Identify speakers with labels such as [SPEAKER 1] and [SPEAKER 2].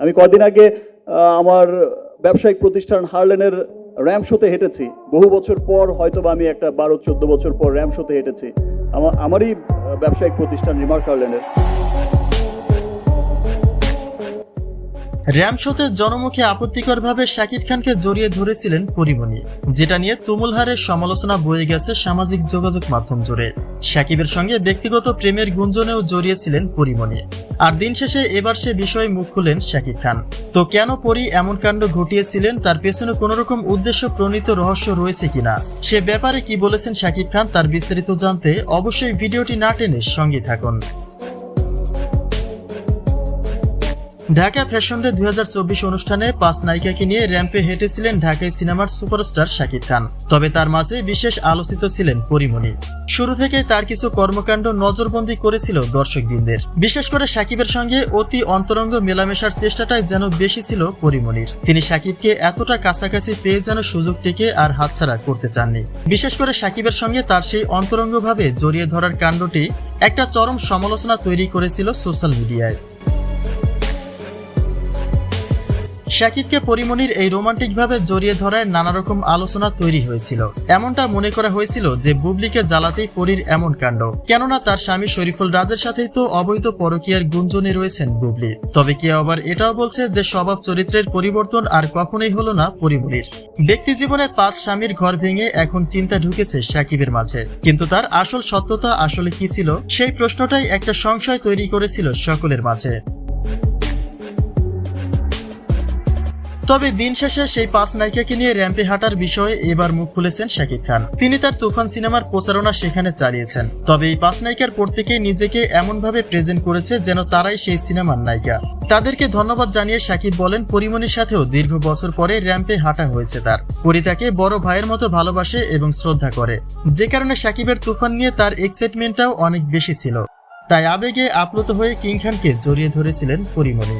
[SPEAKER 1] আমি কদিন আগে আমার ব্যবসায়িক প্রতিষ্ঠান হার্লেনের র্যাম শোতে হেঁটেছি। বহু বছর পর হয়তো আমি একটা বারো, চোদ্দ বছর পর র্যাম শোতে হেঁটেছি। আমার আমারই ব্যবসায়িক প্রতিষ্ঠান রিমার্ক হার্লেনের।
[SPEAKER 2] র্যাম শোতে জনমুখে আপত্তিকরভাবে শাকিব খানকে জড়িয়ে ধরেছিলেন পরিমণি, যেটা নিয়ে তুমুল হারে সমালোচনা বয়ে গেছে সামাজিক যোগাযোগ মাধ্যম জুড়ে। শাকিবের সঙ্গে ব্যক্তিগত প্রেমের গুঞ্জনেও জড়িয়েছিলেন পরিমণি। আর দিন শেষে এবার সে বিষয়ে মুখ খুলেন শাকিব খান। তো কেন পরি এমন কাণ্ড ঘটিয়েছিলেন, তার পেছনে কোন রকম উদ্দেশ্য প্রণীত রহস্য রয়েছে কিনা? সে ব্যাপারে কি বলেছেন শাকিব খান, তার বিস্তারিত জানতে অবশ্যই ভিডিওটি না টেনে সঙ্গে থাকুন। ঢাকা ফ্যাশন ডে দুই অনুষ্ঠানে পাঁচ নায়িকাকে নিয়ে র্যাম্পে হেঁটেছিলেন ঢাকায় সিনেমার সুপারস্টার শাকিব খান। তবে তার মাঝে বিশেষ আলোচিত ছিলেন পরিমণি। শুরু থেকে তার কিছু কর্মকাণ্ড নজরবন্দি করেছিল দর্শকবৃন্দের। বিশেষ করে সাকিবের সঙ্গে অতি অন্তরঙ্গ মেলামেশার চেষ্টাটাই যেন বেশি ছিল পরিমণির। তিনি সাকিবকে এতটা কাছাকাছি পেয়ে যেন সুযোগটিকে আর হাতছাড়া করতে চাননি। বিশেষ করে সাকিবের সঙ্গে তার সেই অন্তরঙ্গভাবে জড়িয়ে ধরার কাণ্ডটি একটা চরম সমালোচনা তৈরি করেছিল সোশ্যাল মিডিয়ায়। শাকিবকে পরিমণির এই রোমান্টিকভাবে জড়িয়ে ধরায় নানা রকম আলোচনা তৈরি হয়েছিল। এমনটা মনে করা হয়েছিল যে বুবলিকে জ্বালাতেই পরীর এমন কাণ্ড। কেননা তার স্বামী শরীফুল রাজের সাথেই তো অবৈধ পরকীয়ার গুঞ্জনে রয়েছেন বুবলি। তবে কেউ আবার এটাও বলছে যে স্বভাব চরিত্রের পরিবর্তন আর কখনোই হলো না পরিমণির ব্যক্তি জীবনে পাঁচ স্বামীর ঘর ভেঙে এখন চিন্তা ঢুকেছে শাকিবের মাঝে। কিন্তু তার আসল সত্যতা আসলে কি ছিল, সেই প্রশ্নটাই একটা সংশয় তৈরি করেছিল সকলের মাঝে। তবে দিন শেষে সেই পাঁচ নায়িকাকে নিয়ে র্যাম্পে হাঁটার বিষয়ে এবার মুখ খুলেছেন শাকিব খান। তিনি তার তুফান সিনেমার প্রচারণা সেখানে চালিয়েছেন। তবে এই পাঁচ নায়িকার প্রত্যেকেই নিজেকে এমনভাবে প্রেজেন্ট করেছে যেন তারাই সেই সিনেমার নায়িকা। তাদেরকে ধন্যবাদ জানিয়ে শাকিব বলেন পরিমণির সাথেও দীর্ঘ বছর পরে র্যাম্পে হাঁটা হয়েছে তার। পরি তাকে বড় ভাইয়ের মতো ভালোবাসে এবং শ্রদ্ধা করে। যে কারণে শাকিবের তুফান নিয়ে তার এক্সাইটমেন্টটাও অনেক বেশি ছিল। তাই আবেগে আপ্লুত হয়ে কিং খানকে জড়িয়ে ধরেছিলেন পরিমণি